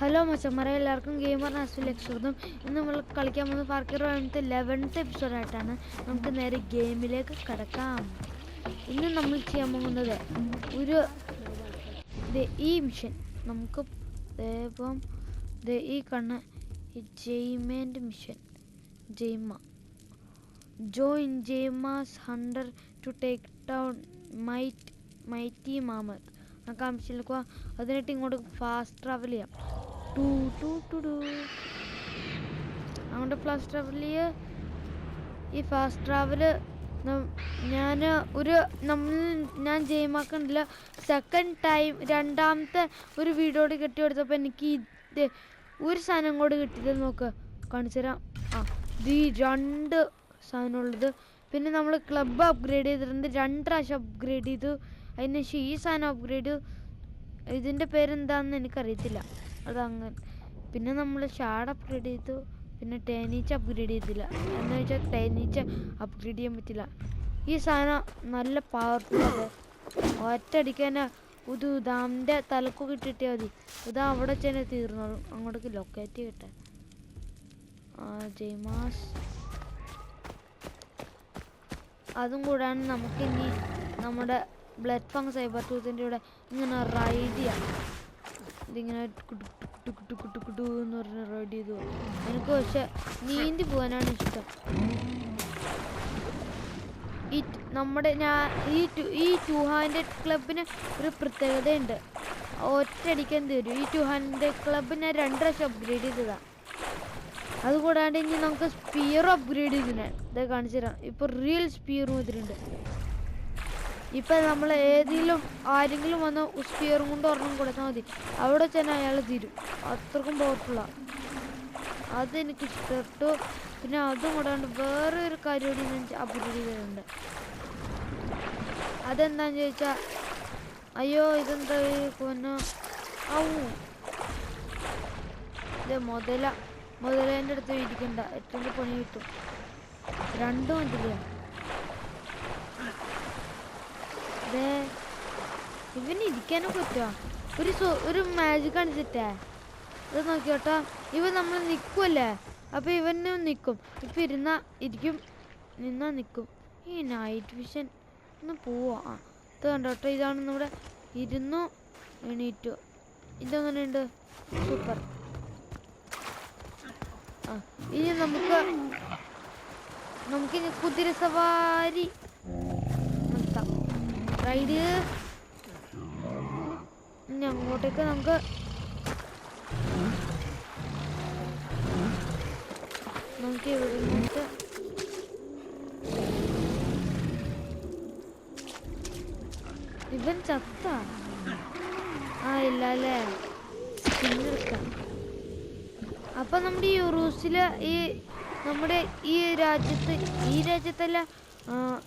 Hello മച്ചന്മാരെ എല്ലാവർക്കും gamer നാസിലേക്ക് സ്വാഗതം. ഇന്ന് നമ്മൾ കളിക്കാൻ പോകുന്ന പാർക്കർ റോയത്തെ ലെവൻത്ത് എപ്പിസോഡായിട്ടാണ് നമുക്ക് നേരെ ഗെയിമിലേക്ക് കിടക്കാം. ഇന്ന് നമ്മൾ ചെയ്യാൻ പോകുന്നത് ഒരു ഈ മിഷൻ നമുക്ക് ഇപ്പം ഈ കണ്ണ് ജെയ്മേന്റെ mission Jayma. Join Jayma's hunter to take down might mighty mammoth നമുക്ക് ആ മിഷനിലേക്ക് പോവാം അതിനായിട്ട് ഇങ്ങോട്ട് ഫാസ്റ്റ് ട്രാവൽ ചെയ്യാം. ടു ടു അങ്ങോട്ട് ഫാസ്റ്റ് ട്രാവൽ ഈ ഫാസ്റ്റ് ട്രാവൽ ഞാൻ ഒരു നമ്മൾ ഞാൻ ജയിമാക്കണ്ടില്ല സെക്കൻഡ് ടൈം രണ്ടാമത്തെ ഒരു വീഡിയോട് കെട്ടി കൊടുത്തപ്പോൾ എനിക്ക് ഇത് ഒരു സാധനം കൂടെ കിട്ടിയത് നോക്ക്. കാണിച്ചു തരാം. ആ ഈ രണ്ട് സാധനമുള്ളത്. പിന്നെ നമ്മൾ ക്ലബ് അപ്ഗ്രേഡ് ചെയ്തിട്ടുണ്ട്. രണ്ട് പ്രാവശ്യം അപ്ഗ്രേഡ് ചെയ്തു. അതിന് ശേഷം ഈ സാധനം അപ്ഗ്രേഡ് ഇതിന്റെ പേരെന്താണെന്ന് എനിക്കറിയത്തില്ല. അതങ്ങനെ പിന്നെ നമ്മൾ ഷാഡ് അപ്ഗ്രേഡ് ചെയ്തു. പിന്നെ ടേനീച്ച അപ്ഗ്രേഡ് ചെയ്തില്ല. എന്ന് വെച്ചാൽ ടേനീച്ച അപ്ഗ്രേഡ് ചെയ്യാൻ പറ്റില്ല. ഈ സാധനം നല്ല പവർഫുള്ളത് ഒറ്റടിക്കാൻ ഇത് ഉദാമിന്റെ തലക്കു കിട്ടിയിട്ടാൽ മതി. ഉദാ അവിടെ തന്നെ തീർന്നോളും. അങ്ങോട്ടേക്ക് ലൊക്കേറ്റ് കിട്ടാൻ ജയ്മാസ്. അതും കൂടാണ് നമുക്കിനി നമ്മുടെ ബ്ലഡ് ഫങ് സൈബർ ടൂത്തിന്റെ കൂടെ ഇങ്ങനെ റൈഡ് ചെയ്യാം. ഇതിങ്ങനെ കുടു കുടു കുടു കുടു കുടു എന്ന് പറഞ്ഞ് റൈഡ് ചെയ്തു. എനിക്ക് പക്ഷെ നീന്തി പോകാനാണ് ഇഷ്ടം. ഈ നമ്മുടെ ഞാൻ ഈ ടു- ഈ ടു ഹൺഡ്രഡ് ക്ലബിന് ഒരു പ്രത്യേകതയുണ്ട്. ഒറ്റയടിക്കാൻ തരും. ഈ ടു ഹൺഡ്രഡ് ഞാൻ രണ്ട് പ്രാവശ്യം അപ്ഗ്രേഡ് ചെയ്തതാണ് അതുകൂടാണ്ട് ഇനി നമുക്ക് സ്പിയർ അപ്ഗ്രേഡ് ചെയ്തിട്ടുണ്ട് ഇത് കാണിച്ചു തരാം. ഇപ്പൊ റിയൽ സ്പിയറും ഇതിലുണ്ട് ഇപ്പൊ നമ്മൾ ഏതെങ്കിലും ആരെങ്കിലും വന്ന് സ്പിയറും കൊണ്ട് ഒരെണ്ണം കൊടുത്താൽ മതി. അവിടെ ചെന്ന് അയാൾ തീരും. അത്രക്കും പവർഫുള്ള അതെനിക്ക് ഇഷ്ടപ്പെട്ടു പിന്നെ അതും കൂടാണ്ട് വേറെ ഒരു കാര്യം കൂടി ഞാൻ അപ്ഗ്രേഡ് അതെന്താന്ന് ചോദിച്ചാ അയ്യോ ഇതെന്താ കൊന്ന ഔ. ഇത് മുതല മുതലേന്റെ അടുത്ത് ഇരിക്കണ്ട. ഏറ്റവും പണി കിട്ടും. രണ്ടും കണ്ടില്ല ദേ ഇവന് ഇരിക്കാനും പറ്റുമോ ഒരു ഒരു മാജിക് കാണിച്ചിട്ടേ ഇത് നോക്കിയോട്ടോ ഇവൻ നമ്മൾ നിൽക്കുമല്ലേ അപ്പോൾ ഇവന് നിൽക്കും ഇപ്പം ഇരുന്നാ ഇരിക്കും നിന്നാ നിൽക്കും ഈ നൈറ്റ് വിഷൻ ഒന്ന് പോവാ? ആ ഇത് കണ്ടോട്ടോ ഇതാണ് നമ്മുടെ ഇരുന്നു എണീറ്റു. ഇതെങ്ങനെയുണ്ട്? സൂപ്പർ. ആ ഇനി നമുക്ക് നമുക്കിനി കുതിര സവാരി റൈഡ് ഇനി അങ്ങോട്ടേക്ക് നമുക്ക് നമുക്ക് ഇവിടെ ഇവൻ ചത്ത? ആ ഇല്ല അല്ലേ? അപ്പൊ നമ്മുടെ ഈ റൂസിൽ ഈ നമ്മുടെ ഈ രാജ്യത്ത് ഈ രാജ്യത്തല്ല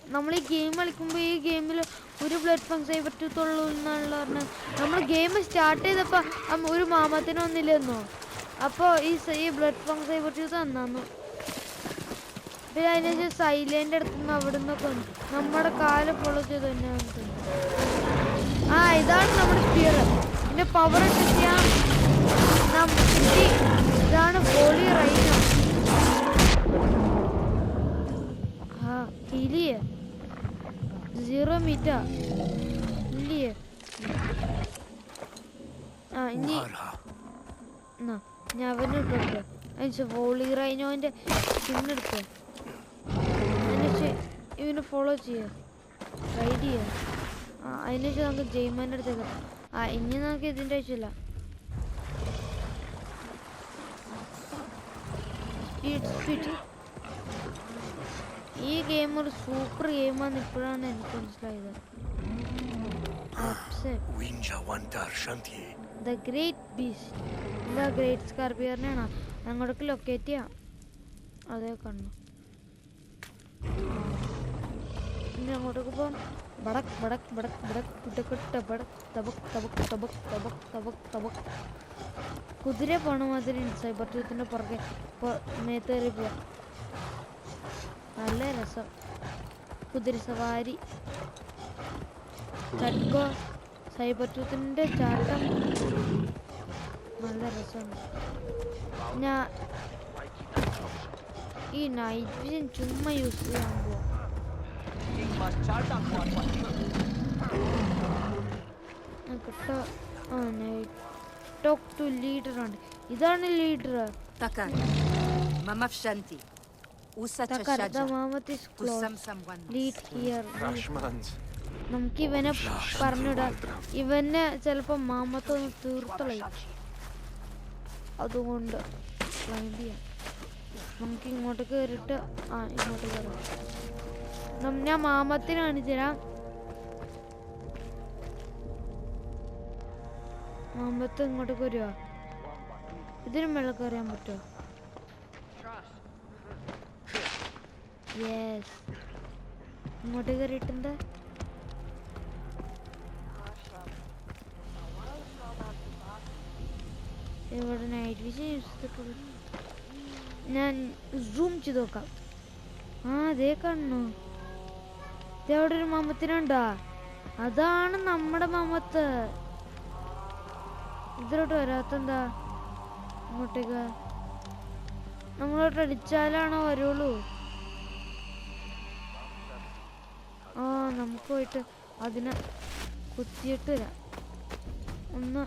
നമ്മൾ ഈ ഗെയിം കളിക്കുമ്പോൾ ഈ ഗെയിമിൽ ഒരു ബ്ലഡ് സൈബർ ആയി പറ്റത്തുള്ളൂ എന്നുള്ള പറഞ്ഞത്. നമ്മൾ ഗെയിം സ്റ്റാർട്ട് ചെയ്തപ്പോൾ ഒരു മാമത്തിനൊന്നില്ലെന്നോ അപ്പോൾ ഈ ഈ ബ്ലഡ് സൈബർ പറ്റൂ തന്നു പിന്നെ അതിനുശേഷം സൈലന്റെ അടുത്ത് നിന്ന് അവിടെ നിന്നൊക്കെ നമ്മുടെ കാൽ ഫോളോ ചെയ്ത് തന്നെ ആ ഇതാണ് നമ്മുടെ സ്പിയർ പിന്നെ പവർ ഈ- ഇതാണ് ഹോളി റൈനോ ആ ഇല്ലേ സീറോ മീറ്റർ ഇല്ലേ? ആ ഇനി എന്നാ ഞാൻ അവനിട്ടുണ്ട് അതിന് വോളി റൈനോന്റെ പിന്നെടുത്ത് അതിന് ഇവന് ഫോളോ ചെയ്യ. റൈഡ് ചെയ്യാം. ആ അതിന് ശേഷം നമുക്ക് ജയ്മാന്റെ അടുത്തേക്ക്. ആ ഇനി നമുക്ക് ഇതിന്റെ ആവശ്യമില്ല. സ്പീഡ് സ്പീഡ് ഈ ഗെയിം ഒരു സൂപ്പർ ഗെയിമാണെന്ന് ഇപ്പോഴാണ് എനിക്ക് മനസ്സിലായത്. The great beast the great സ്കാർപിയറിനെയാണോ locate ചെയ്യാം. അതേ കണ്ണു ഇനി അങ്ങോട്ടേക്ക് പോകാം ബടക് ബടക് ബടക് ബടക് തബക് തബക് തബക് തബക് തബക് തബക്. കുതിര പോണ മാതിരി സൈബർ ടൂത്തിന്റെ പുറകെ ഇപ്പോൾ പോവാം. നല്ല രസം. കുതിര സവാരി. ചട്കോ. സൈബർ ടൂത്തിന്റെ ചാട്ടം. നല്ല രസം രസമുണ്ട് ഞാൻ ഈ നൈറ്റ് വിഷൻ ചുമ്മാ യൂസ് ചെയ്യാൻ പോവാം. കിട്ടോ. ആ ടോക്ക് ടു ലീഡർ ഉണ്ട് ഇതാണ് ലീഡർ തക്കാൻ മമ Shanti. നമുക്ക് ഇവനെ പറഞ്ഞിടാം. ഇവനെ ചിലപ്പോ മാമത്തൊന്ന് തീർത്തളയും. അതുകൊണ്ട് ചെയ്യാം. നമുക്ക് ഇങ്ങോട്ട് കേറിട്ട് ആ ഇങ്ങോട്ട് കയറാം ഞാൻ മാമത്തിന് കാണിച്ചു തരാം മാമത്ത് ഇങ്ങോട്ട് കയറുക ഇതിനും വെള്ളം കയറിയാൻ പറ്റുമോ യെസ് ഇങ്ങോട്ട് കയറിയിട്ടുണ്ട് ഇവിടെ നൈറ്റ് വിഷൻ ചെയ്തിട്ടുള്ളൂ ഞാൻ സൂം ചെയ്ത് നോക്കാം. ആ അതേ ദേ അവിടെ ഒരു മമത്തിനുണ്ടാ? അതാണ് നമ്മുടെ മമത്ത്. ഇതിലോട്ട് വരാത്തെന്താ? ഇങ്ങോട്ടേക്ക്. നമ്മളോട്ട് അടിച്ചാലാണോ വരുള്ളൂ? നമുക്ക് പോയിട്ട് അതിനെ കുത്തിയിട്ട് വരാം. ഒന്ന്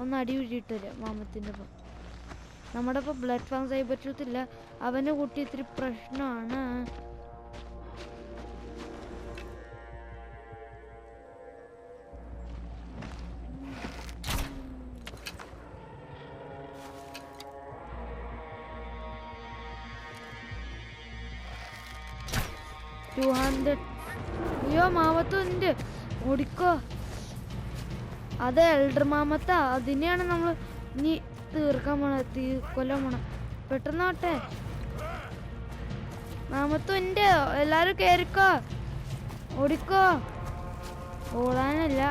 ഒന്ന് അടി പിടിയിട്ട് വരാം മാമത്തിന്റെ ഒപ്പം. നമ്മുടെ ഇപ്പം ബ്ലഡ് ഫാങ്സ് ആയി പറ്റത്തില്ല അവനെ കൂട്ടി ഇത്തിരി പ്രശ്നമാണ്. അത് എൽഡർ മാമത്ത അതിനെയാണ് നമ്മൾ ഇനി തീർക്കാൻ പോണത് തീ കൊല്ലാൻ പോണ പെട്ടെന്നാട്ടെ എന്റെ എല്ലാരും കേറിക്കോ. ഓടിക്കോ. ഓടാനല്ല.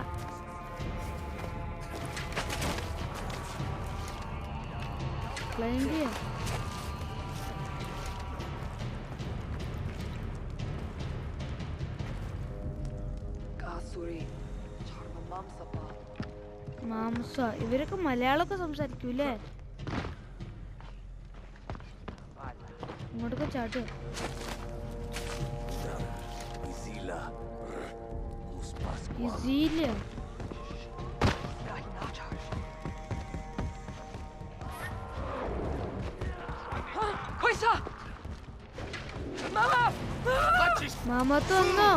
ക്ലൈം ചെയ്യാം. മാംസ ഇവരൊക്കെ മലയാളമൊക്കെ സംസാരിക്കൂലേ ഇങ്ങോട്ടൊക്കെ ചാട്ട്! മാമത്ത് വന്നോ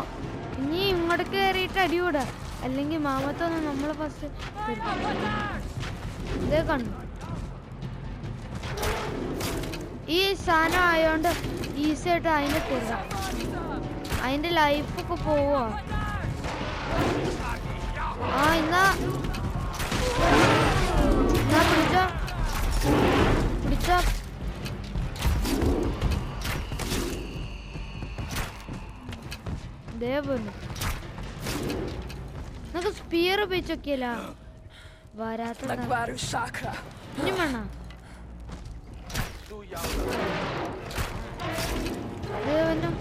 ഇനി ഇങ്ങോട്ട് കയറിയിട്ട് അടികൂടാ അല്ലെങ്കിൽ മാമത്തൊന്ന് നമ്മൾ ഫസ്റ്റ് ഇതേ കണ്ടു. ഈ സാധനം ആയതുകൊണ്ട് ഈസി ആയിട്ട് അതിനെ തരാം അതിന്റെ ലൈഫൊക്കെ പോവാ ആ എന്നാ എന്നാ പിടിച്ചോ. പിടിച്ചോ. ദേ വന്നു നമുക്ക് സ്പിയർ ഉപയോഗിച്ച് നോക്കിയല്ല വരാത്ത ഇനി വേണ? ദേവനും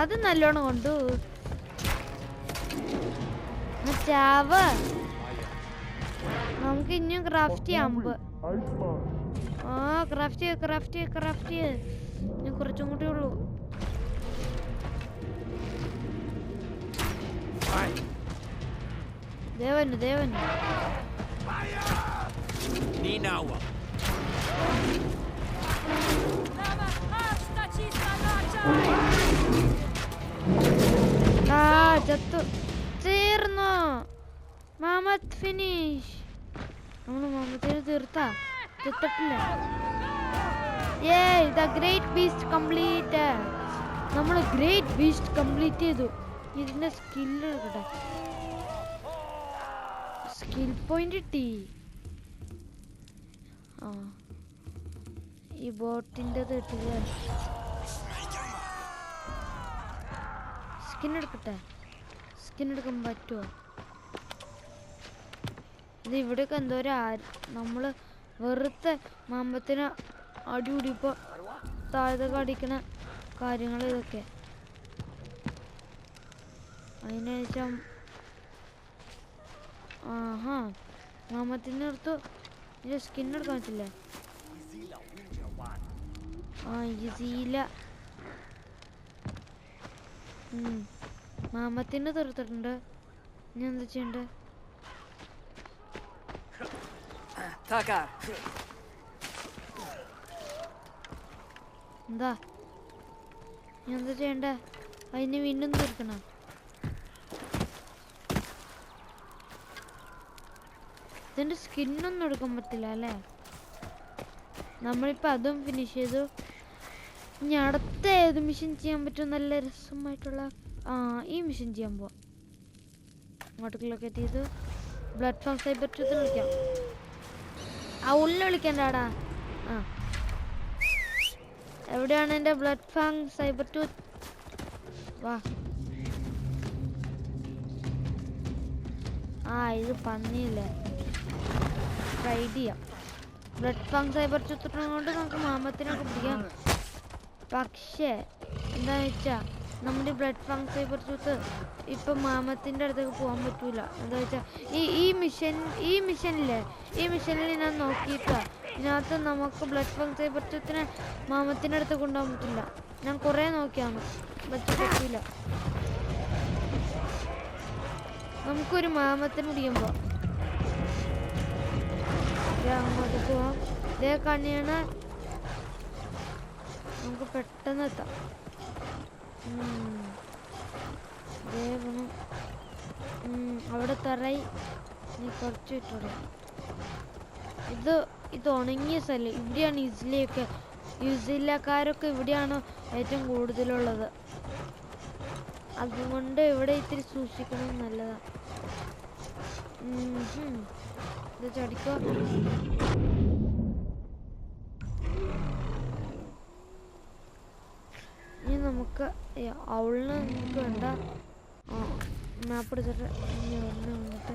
അത് നല്ലോണം കൊണ്ടു. ചാവ്. നമുക്ക് ഇനിയും ക്രാഫ്റ്റ് ചെയ്യാം. അമ്പ് ആ ക്രാഫ്റ്റ് ചെയ്യ ക്രാഫ്റ്റ് ചെയ്യ ക്രാഫ്റ്റ് ഇനി കുറച്ചും കൂടി ഉള്ളൂ. ദേവന് ദേവന്. ആ ചത്തു. തീർന്നു. മാമത് ഫിനിഷ് നമ്മൾ മാമത്തിന് തീർത്താ. ചത്തിട്ടില്ല. ഏ ദ ഗ്രേറ്റ് ബീസ്റ്റ് കംപ്ലീറ്റ് നമ്മൾ ഗ്രേറ്റ് ബീസ്റ്റ് കംപ്ലീറ്റ് ചെയ്തു. ഇതിന്റെ സ്കില്ല് എടുക്കട്ടെ. സ്കിൽ പോയിന്റ് ടി ആ. ഈ ബോട്ടിന്റെ ഇട്ടില്ല സ്കിൻ എടുക്കട്ടെ. സ്കിൻ എടുക്കാൻ പറ്റുമോ ഇത് ഇവിടെയൊക്കെ എന്തോരം ആ നമ്മൾ വെറുതെ മാമ്പത്തിന് അടി ഇപ്പൊ താഴത്തൊക്കെ അടിക്കണ കാര്യങ്ങൾ ഇതൊക്കെ. അതിനുശേഷം ആഹാ മാമത്തിന്റെ അടുത്ത് സ്കിൻ എടുക്കാൻ പറ്റില്ലേ. ആ ഇസീല. മാമത്തിന്റെ തീർത്തിട്ടുണ്ട്. ഞാൻ എന്താ ചെയ്യണ്ടേ? എന്താ? ഞാൻ എന്താ ചെയ്യണ്ട? അതിന് വീണ്ടും തീർക്കണം? ഇതിന്റെ സ്കിന്നൊന്നും എടുക്കാൻ പറ്റില്ല അല്ലേ? നമ്മളിപ്പോൾ അതും ഫിനിഷ് ചെയ്തു. ഇനി അടുത്ത ഏത് മിഷൻ ചെയ്യാൻ പറ്റും നല്ല രസമായിട്ടുള്ള ആ ഈ മിഷൻ ചെയ്യാൻ പോവാം. അങ്ങോട്ട് ലൊക്കേറ്റ് ചെയ്ത്. ബ്ലഡ് ഫാം സൈബർ ടൂത്ത് വിളിക്കാം. ആ ഉള്ളിൽ വിളിക്കണ്ടാടാ. ആ. എവിടെയാണ് എന്റെ ബ്ലഡ് ഫാങ് സൈബർ ടൂത്ത് വാ. ആ ഇത് പന്നിയില്ലേ? ട്രൈ ചെയ്യാം. ബ്ലഡ് ഫാങ് സൈബർ ടൂത്ത് കൊണ്ട് നമുക്ക് മാമത്തിനൊക്കെ പിടിക്കാം പക്ഷേ എന്താന്ന് വെച്ചാൽ നമ്മുടെ ബ്ലഡ് ഫാങ് സൈബർ ടൂത്ത് ഇപ്പൊ മാമത്തിന്റെ അടുത്തേക്ക് പോകാൻ പറ്റൂല. എന്താ വെച്ചാൽ ഈ ഈ മിഷൻ ഈ മിഷനില്ലേ? ഈ മിഷനിൽ ഞാൻ നോക്കിയിട്ടാ ഇതിനകത്ത് നമുക്ക് ബ്ലഡ് ഫാങ് പറ്റത്തിനെ മാമത്തിന്റെ മാമത്തിന്റെ അടുത്ത് കൊണ്ടുപോകാൻ പറ്റില്ല. ഞാൻ കുറേ നോക്കിയാണ്. പക്ഷെ പറ്റൂല നമുക്കൊരു മാമത്തിന് പിടിക്കുമ്പോ ദേ അങ്ങോട്ട് പോവാം. ഇതേ കണ്ണിയാണ്. നമുക്ക് പെട്ടെന്ന് എത്താം. അവിടെ തറയി നീ കുറച്ച് ഇത് ഇത് ഉണങ്ങിയ സ്ഥലം. ഇവിടെയാണ് ഇസ്ലിയൊക്കെ. യുസിലക്കാരൊക്കെ ഇവിടെയാണ് ഏറ്റവും കൂടുതലുള്ളത്. അതുകൊണ്ട് ഇവിടെ ഇത്തിരി സൂക്ഷിക്കണം നല്ലതാ. ഇത് ചടിക്കോ? ഇനി നമുക്ക് അവളിന് നമുക്ക് വേണ്ട. മാപ്പ് എടുത്തിട്ട് ഇനി ഒന്ന് വന്നിട്ട്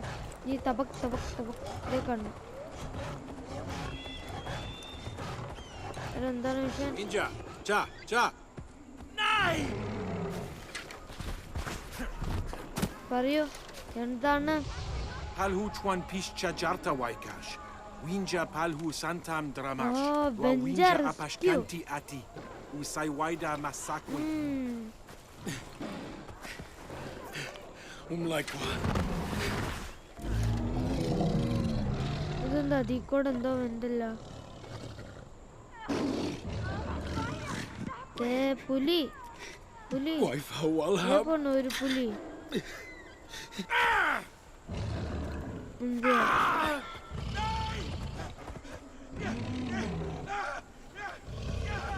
ഈ tabak Darın. Ninja. Ça ça. Nay. Varıyor. Yandarına. Palhu chuan piş çacarta vaykaş. Winja palhu santam dramaş. Aa, ah, benzer. Winja apaşkanti ati. Usay wayda masakwi. Hmm. Umlaykwa. ഇതെന്താ? അതിൽ കൂടെ എന്തോ എന്തല്ല ദേ പുലി. പുലി. പോണു ഒരു പുലി?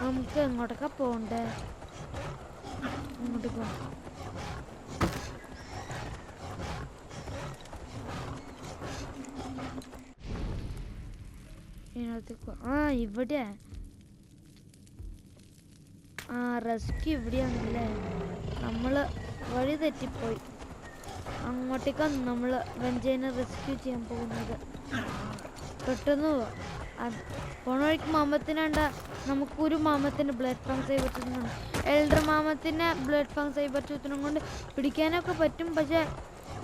നമുക്ക് എങ്ങോട്ടൊക്കെ പോണ്ടേ? അങ്ങോട്ട് പോ. ഇതിനകത്തേക്ക് പോ. ആ ഇവിടെ. ആ റെസ്ക്യൂ ഇവിടെയാണല്ലേ. നമ്മൾ വഴി തെറ്റിപ്പോയി. അങ്ങോട്ടേക്കാണ് നമ്മൾ വെഞ്ചേനെ റെസ്ക്യൂ ചെയ്യാൻ പോകുന്നത്. പെട്ടെന്ന് പോണ വഴിക്ക് മാമത്തിനുണ്ട. നമുക്കൊരു മാമത്തിന് ബ്ലഡ് ഫങ്സ് ആയി പറ്റുന്നുണ്ട് എൽഡർ മാമത്തിനെ ബ്ലഡ് ഫങ്സ് ആയി പറ്റുന്നതും കൊണ്ട് പിടിക്കാനൊക്കെ പറ്റും പക്ഷേ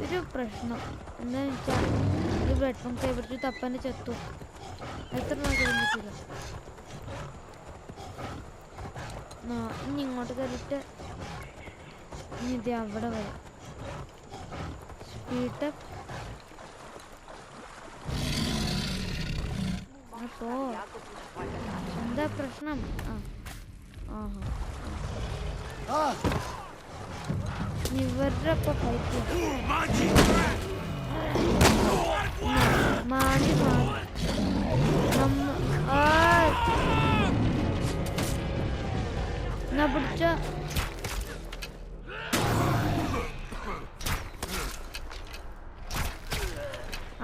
ഒരു പ്രശ്നം. എന്താണെന്ന് വെച്ചാൽ ബ്ലഡ് ഫങ്സ് ആയി പറ്റും അപ്പനെ ചെത്തു. എത്ര നോക്കാൻ പറ്റില്ല ഇനി ഇങ്ങോട്ട് കയറിയിട്ട് ഇനി ഇത് അവിടെ വരാം. സ്പീഡ് അപ്പോ എന്താ പ്രശ്നം? ആ ആഹാ. ഇവരുടെ ഒപ്പം ഫൈറ്റ് മാടി എന്നാ പിടിച്ച?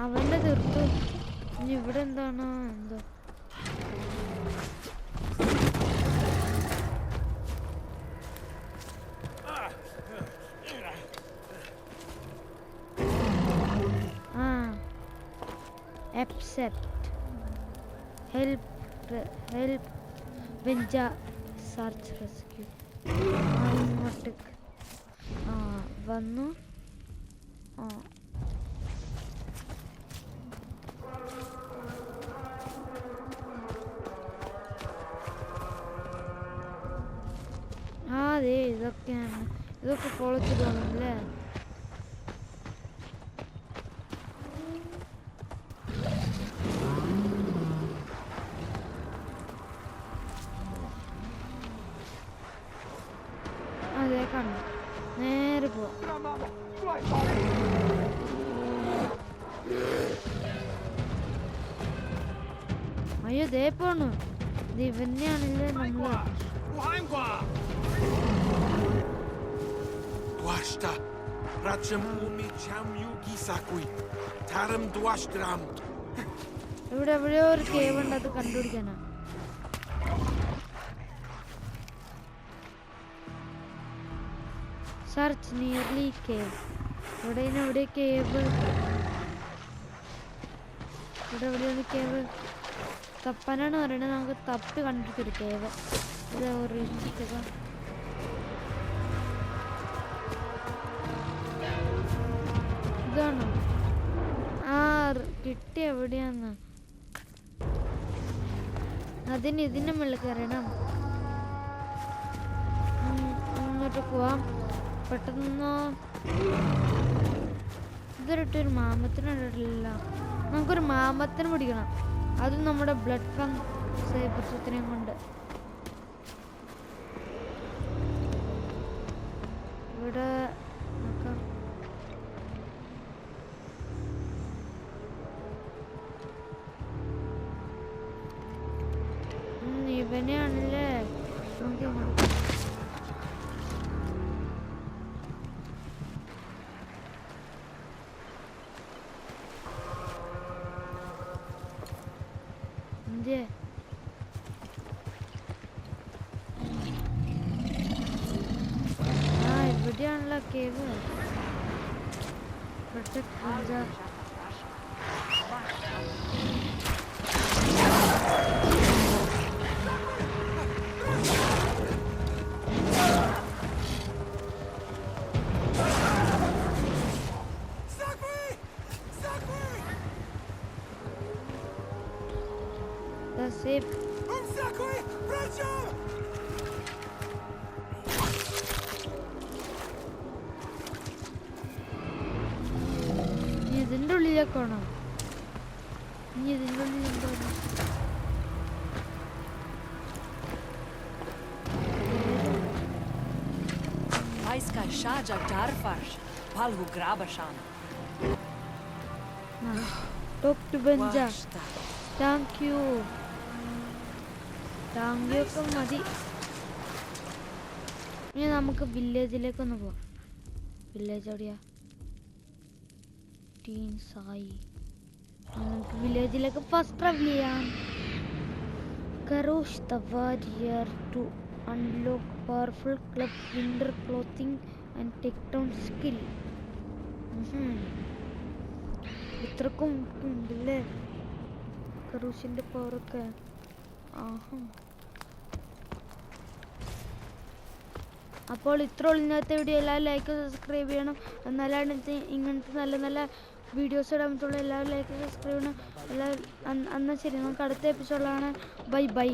അവന്റെ തീർത്തു. ഇനി ഇവിടെ എന്താണ്? എന്തോ accept help help Vinja search rescue. അങ്ങോട്ടേക്ക് ആ വന്നു. ആ. അതെ ഇതൊക്കെയാണ്. ഇതൊക്കെ കുളത്തിൽ അല്ലേ അതെ നേരെ പോവാം അയ്യോ ദേ പോണു ഇത് ഇവന്നെയാണല്ലേ നമ്മൾ Dwashta. Racham umi cham yugi sakui. Taram dwashtram. ഇവിടെ എവിടെയോ ഒരു കേവ് ഉണ്ട് അത് കണ്ടുപിടിക്കാനാ സെർച്ച് നിയർലി കേവ് ഇവിടെ എവിടെ കേവ് ഇവിടെ എവിടെയാണ് കേവ് തപ്പനാണ് പറയണത്. നമുക്ക് തപ്പ് കണ്ടിട്ടൊരു കേവ് ഇത് ഇതാണോ? ആ കിട്ടി എവിടെയാന്ന്. അതിന് ഇതിന്റെ മുകളിൽ കയറണം. അങ്ങോട്ട് പോവാം. പെട്ടെന്ന് മാമത്തിന് കണ്ടിട്ടില്ല. നമുക്കൊരു മാമത്തിന് പിടിക്കണം. അതും നമ്മുടെ ബ്ലഡ് കം സേപത്രത്തിനെയും കൊണ്ട്. ഇവിടെയാണല്ലോ കേവ് പ്രൊട്ടക്ട് പഞ്ചാ ഉള്ളിലേക്കാണോ ഇനി ഇതിന്റെ ഉള്ളിൽ എന്താണ് darfarš. Palhu grabašan. ടോപ്പ് ടു ബെഞ്ച Vašta. Thank you thank you ഒക്കെ മതി ഇനി നമുക്ക് വില്ലേജിലേക്കൊന്ന് പോവാം വില്ലേജ് എവിടെയാ ടീൻ സായി ഇനി നമുക്ക് വില്ലേജിലേക്ക് ഫസ്റ്റ് ട്രാവൽ ചെയ്യാം Karoosh the warrior to unlock powerful club winter clothing and take down skill ഇത്രക്കും ഉണ്ടല്ലേ കറൂഷിന്റെ പവറൊക്കെ ആഹാ. അപ്പോൾ ഇത്ര ഇന്നത്തെ വീഡിയോ എല്ലാം ലൈക്ക് സബ്സ്ക്രൈബ് ചെയ്യണം. എന്നാലാണ് ഇങ്ങനത്തെ നല്ല നല്ല വീഡിയോസ് ഇടാൻ പറ്റുള്ളൂ എല്ലാവരും ലൈക്ക് സബ്സ്ക്രൈബ് ചെയ്യണം. എല്ലാവരും എന്നാൽ ശരി. നമുക്ക് അടുത്ത എപ്പിസോഡിലാണ് ബൈ ബൈ